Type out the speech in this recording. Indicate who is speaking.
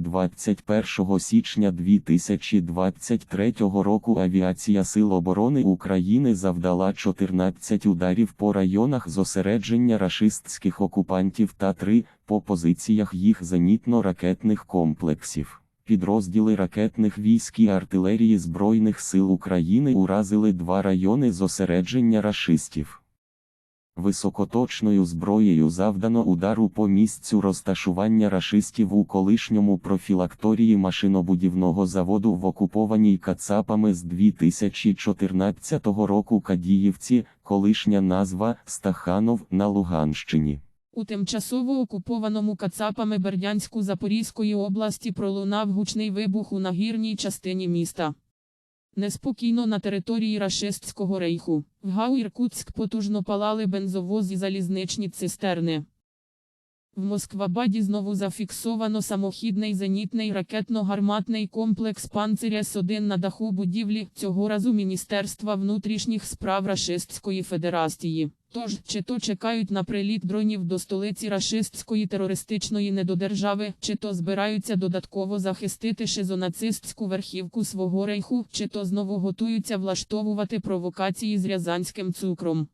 Speaker 1: 21 січня 2023 року Авіація Сил оборони України завдала 14 ударів по районах зосередження рашистських окупантів та 3 по позиціях їх зенітно-ракетних комплексів. Підрозділи ракетних військ і артилерії Збройних сил України уразили два райони зосередження рашистів. Високоточною зброєю завдано удару по місцю розташування рашистів у колишньому профілакторії машинобудівного заводу в окупованій Кацапами з 2014 року Кадіївці, колишня назва Стаханов на Луганщині.
Speaker 2: У тимчасово окупованому Кацапами Бердянську Запорізької області пролунав гучний вибух у нагірній частині міста. Неспокійно на території рашистського рейху. В Гау Іркутськ потужно палали бензовоз і залізничні цистерни. В Москвабаді знову зафіксовано самохідний зенітний ракетно-гарматний комплекс «Панцирь С-1» на даху будівлі, цього разу Міністерства внутрішніх справ Рашистської Федерації. Тож, чи то чекають на приліт дронів до столиці рашистської терористичної недодержави, чи то збираються додатково захистити шизонацистську верхівку свого рейху, чи то знову готуються влаштовувати провокації з рязанським цукром.